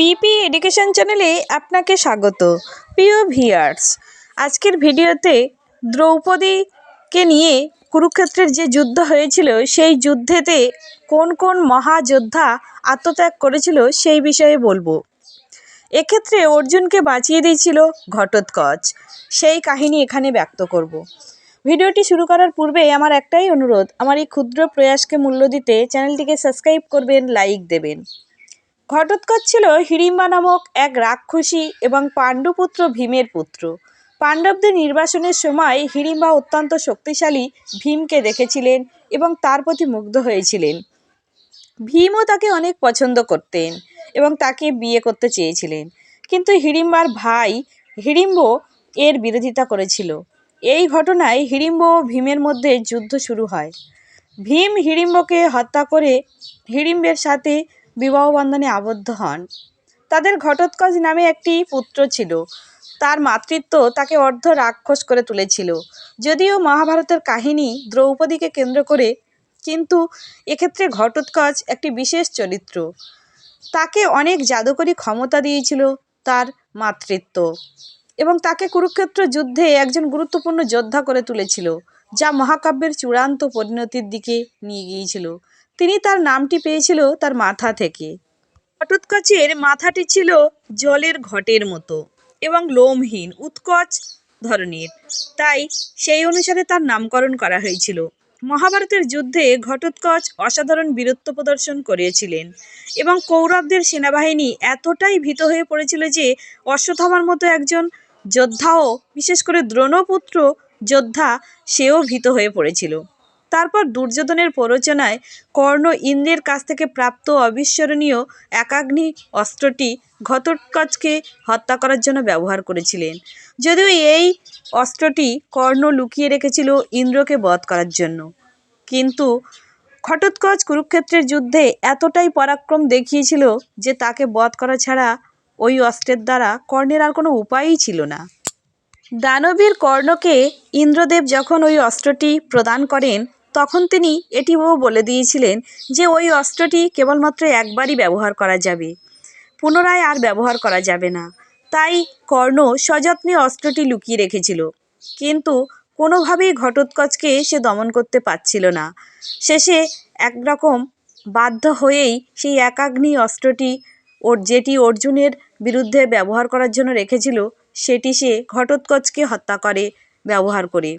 পিপি education চ্যানেলে আপনাকে স্বাগত। প্রিয় ভিয়ার্স আজকের ভিডিওতে দ্রৌপদীকে নিয়ে কুরুক্ষেত্রের যে যুদ্ধ হয়েছিল, সেই যুদ্ধেতে কোন কোন মহাযোদ্ধা আত্মত্যাগ করেছিল সেই বিষয়ে বলব। এক্ষেত্রে অর্জুনকে বাঁচিয়ে দিয়েছিল ঘটোৎকচ। সেই কাহিনী এখানে ব্যক্ত করব। ভিডিওটি শুরু করার পূর্বে আমার একটাই অনুরোধ, আমার এই ক্ষুদ্র প্রয়াসকে মূল্য দিতে চ্যানেলটিকে সাবস্ক্রাইব করবেন, লাইক দেবেন। ঘটোৎকচ ছিল হিড়িম্বা নামক এক রাক্ষসী এবং পাণ্ডুপুত্র ভীমের পুত্র। পাণ্ডবদের নির্বাসনের সময় হিড়িম্বা অত্যন্ত শক্তিশালী ভীমকে দেখেছিলেন এবং তার প্রতি মুগ্ধ হয়েছিলেন। ভীমও তাকে অনেক পছন্দ করতেন এবং তাকে বিয়ে করতে চেয়েছিলেন। কিন্তু হিড়িম্বার ভাই হিড়িম্ব এর বিরোধিতা করেছিল। এই ঘটনায় হিড়িম্ব ও ভীমের মধ্যে যুদ্ধ শুরু হয়। ভীম হিড়িম্বকে হত্যা করে হিড়িম্বের সাথে বিবাহ বন্ধনে আবদ্ধ হন। তাদের ঘটোৎকচ নামে একটি পুত্র ছিল। তার মাতৃত্ব তাকে অর্ধ রাক্ষস করে তুলেছিল। যদিও মহাভারতের কাহিনী দ্রৌপদীকে কেন্দ্র করে, কিন্তু এক্ষেত্রে ঘটোৎকচ একটি বিশেষ চরিত্র। তাকে অনেক জাদুকরী ক্ষমতা দিয়েছিল তার মাতৃত্ব এবং তাকে কুরুক্ষেত্র যুদ্ধে একজন গুরুত্বপূর্ণ যোদ্ধা করে তুলেছিল, যা মহাকাব্যের চূড়ান্ত পরিণতির দিকে নিয়ে গিয়েছিল। তিনি তার নামটি পেয়েছিল তার মাথা থেকে। ঘটোৎকচের মাথাটি ছিল জলের ঘটের মতো এবং লোমহীন, উৎকচ ধরনের। তাই সেই অনুসারে তার নামকরণ করা হয়েছিল। মহাভারতের যুদ্ধে ঘটোৎকচ অসাধারণ বীরত্ব প্রদর্শন করেছিলেন এবং কৌরবদের সেনাবাহিনী এতটাই ভীত হয়ে পড়েছিল যে অশ্বত্থামার মতো একজন যোদ্ধাও, বিশেষ করে দ্রোণপুত্র যোদ্ধা, সেও ভীত হয়ে পড়েছিল। তারপর দুর্যোধনের প্ররোচনায় কর্ণ ইন্দ্রের কাছ থেকে প্রাপ্ত অবিস্মরণীয় একাগ্নি অস্ত্রটি ঘটোৎকচকে হত্যা করার জন্য ব্যবহার করেছিলেন। যদিও এই অস্ত্রটি কর্ণ লুকিয়ে রেখেছিল ইন্দ্রকে বধ করার জন্য। কিন্তু ঘটোৎকচ কুরুক্ষেত্রের যুদ্ধে এতটাই পরাক্রম দেখিয়েছিল যে তাকে বধ করা ছাড়া ওই অস্ত্রের দ্বারা কর্ণের আর কোনো উপায়ই ছিল না। দানবীর কর্ণকে ইন্দ্রদেব যখন ওই অস্ত্রটি প্রদান করেন তখন তিনি এটিও বলে দিয়েছিলেন যে ওই অস্ত্রটি কেবলমাত্র একবারই ব্যবহার করা যাবে। পুনরায় আর ব্যবহার করা যাবে না। তাই কর্ণ সযত্নে অস্ত্রটি লুকিয়ে রেখেছিল। কিন্তু কোনোভাবেই ঘটোৎকচকে সে দমন করতে পারছিল না। শেষে একরকম বাধ্য হয়েই সেই একাগ্নি অস্ত্রটি ওর যেটি অর্জুনের বিরুদ্ধে ব্যবহার করার জন্য রেখেছিল, সেটি সে ঘটোৎকচকে হত্যা করে, ব্যবহার করে।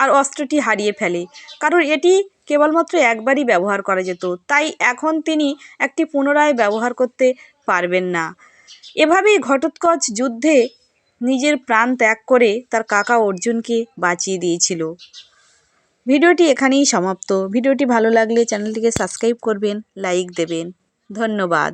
আর অস্ত্রটি হারিয়ে ফেলে। কারণ এটি কেবলমাত্র একবারই ব্যবহার করা যেত, তাই এখন তিনি একটি পুনরায় ব্যবহার করতে পারবেন না। এভাবেই ঘটোৎকচ যুদ্ধে নিজের প্রাণ ত্যাগ করে তার কাকা অর্জুনকে বাঁচিয়ে দিয়েছিল। ভিডিওটি এখানেই সমাপ্ত। ভিডিওটি ভালো লাগলে চ্যানেলটিকে সাবস্ক্রাইব করবেন, লাইক দেবেন। ধন্যবাদ।